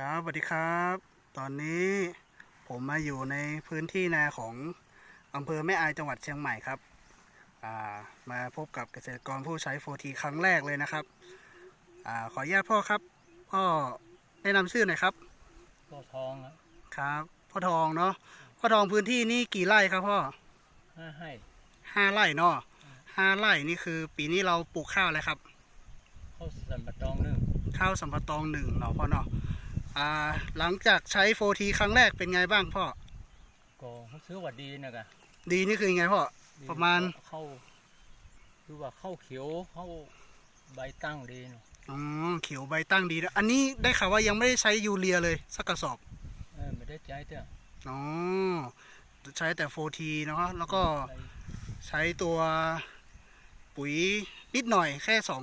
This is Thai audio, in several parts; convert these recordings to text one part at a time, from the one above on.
ครับสวัสดีครับ ตอนนี้ผมมาอยู่ในพื้นที่นาของอำเภอแม่อายจังหวัดเชียงใหม่ครับอ่ามาพบกับเกษตรกรผู้ใช้โฟทีครั้งแรกเลยนะครับอาขออนุญาตพ่อครับ พ่อแนะนำชื่อหน่อยครับตัวทองอะครับ พ่อทองเนาะพ่อทองพื้นที่นี่กี่ไร่ครับพ่อห้าให้ห้าไร่เนาะห้าไร่นี่คือ ปีนี้เราปลูกข้าวอะไรครับเข้าสันปะตองหนึ่งข้าวสัมปะตองหนึ่งเนาะพ่อเนาะ อ่า หลังจากใช้โฟทีครั้งแรกเป็นไงบ้างพ่อ ก็เขาซื้อว่าดีนะกะดีนี่คือยังไงพ่อดีประมาณ เข้า คือว่าเข้าเขียวเข้าใบตั้งดีเนาะอ๋อเขียวใบตั้งดีนะอันนี้ได้ข่าวว่ายังไม่ได้ใช้ยูเรียเลยสักกระสอบเออไม่ได้ใจเถอะอ๋อใช้แต่โฟทีนะครับแล้วก็ไปใช้ตัวปุ๋ยนิดหน่อยแค่สอง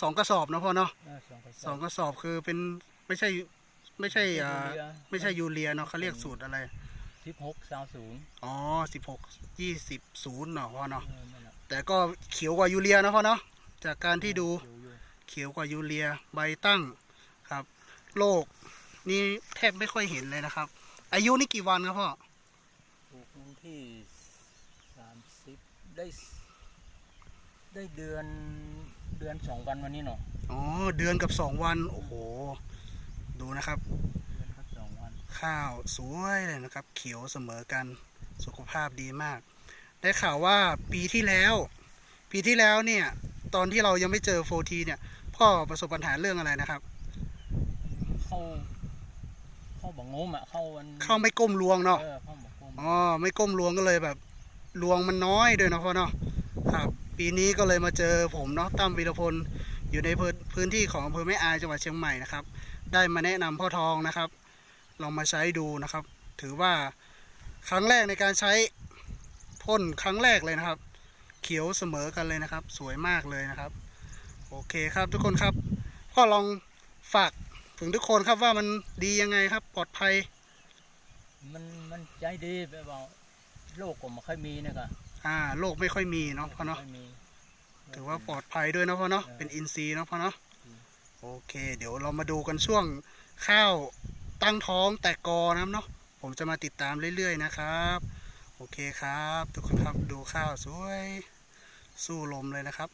สองกระสอบนะพ่อเนาะเออสองไปสองกระสอบคือเป็นไม่ใช่ ไม่ใช่อ่าไม่ใช่ยูเรียเนาะเขาเรียกสูตรอะไร สิบหกสาวศูนย์อ๋อสิบหกยี่สิบศูนย์เนาะพ่อเนาะเออนั่นแหละแต่ก็เขียวกว่ายูเรียนะพ่อเนาะจากการที่ดูเขียวอยู่เขียวกว่ายูเรียใบตั้งครับโรคนี่แทบไม่ค่อยเห็นเลยนะครับ อายุนี่กี่วันครับพ่อปลูกวันที่สามสิบได้ ได้เดือนเดือนสองวันวันนี้เนาะอ๋อเดือนกับสองวันโอ้โหดู นะครับเดือนครับสองวันข้าวสวยเลยนะครับ เขียวเสมอกันสุขภาพดีมาก ได้ข่าวว่าปีที่แล้ว ปีที่แล้วเนี่ย ตอนที่เรายังไม่เจอโฟทีเนี่ย พ่อประสบปัญหาเรื่องอะไรนะครับ เข้าเข้าบังงมอะเข้าวันเข้าไม่ก้มลวงเนาะเออเข้าบังงมอ๋อไม่ก้มลวงก็เลยแบบลวงมันน้อยด้วยนะพ่อเนาะครับ ปีนี้ก็เลยมาเจอผมเนาะตั้มวีรพลอยู่ในพื้นพื้นที่ของอำเภอแม่อายจังหวัดเชียงใหม่นะครับ ได้มาแนะนำพ่อทองนะครับ ลองมาใช้ดูนะครับ ถือว่าครั้งแรกในการใช้พ่นครั้งแรกเลยนะครับ เขียวเสมอกันเลยนะครับ สวยมากเลยนะครับ โอเคครับทุกคนครับพ่อลองฝากถึงทุกคนครับว่ามันดียังไงครับ ปลอดภัย มันมันใจดีแบบว่าโรคก็ไม่ค่อยมีนะกะอ่าโรคไม่ค่อยมีเนาะพ่อเนาะไม่มี ถือว่าปลอดภัยด้วยนะพ่อเนาะเออเป็นอินทรีย์เนาะพ่อเนาะอืม โอเค เดี๋ยวเรามาดูกันช่วงข้าวตั้งท้องแต่กอนะครับเนาะผมจะมาติดตามเรื่อยๆนะครับ โอเคครับทุกคนครับดูข้าวสวยสู้ลมเลยนะครับ